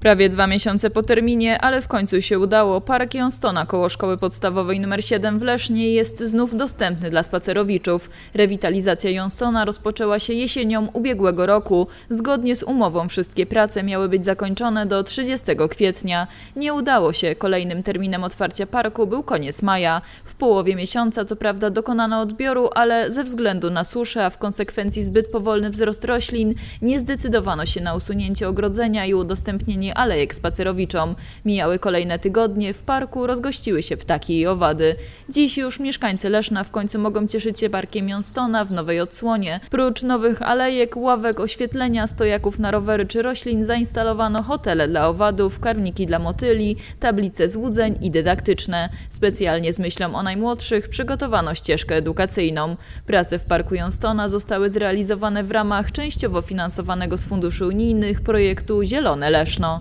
Prawie dwa miesiące po terminie, ale w końcu się udało. Park Jonstona koło szkoły podstawowej nr 7 w Lesznie jest znów dostępny dla spacerowiczów. Rewitalizacja Jonstona rozpoczęła się jesienią ubiegłego roku. Zgodnie z umową wszystkie prace miały być zakończone do 30 kwietnia. Nie udało się. Kolejnym terminem otwarcia parku był koniec maja. W połowie miesiąca co prawda dokonano odbioru, ale ze względu na suszę, a w konsekwencji zbyt powolny wzrost roślin, nie zdecydowano się na usunięcie ogrodzenia i udostępnienie alejek spacerowiczom. Mijały kolejne tygodnie, w parku rozgościły się ptaki i owady. Dziś już mieszkańcy Leszna w końcu mogą cieszyć się parkiem Jonstona w nowej odsłonie. Prócz nowych alejek, ławek, oświetlenia, stojaków na rowery czy roślin zainstalowano hotele dla owadów, karniki dla motyli, tablice złudzeń i dydaktyczne. Specjalnie z myślą o najmłodszych przygotowano ścieżkę edukacyjną. Prace w parku Jonstona zostały zrealizowane w ramach częściowo finansowanego z funduszy unijnych projektu Zielone Leszno.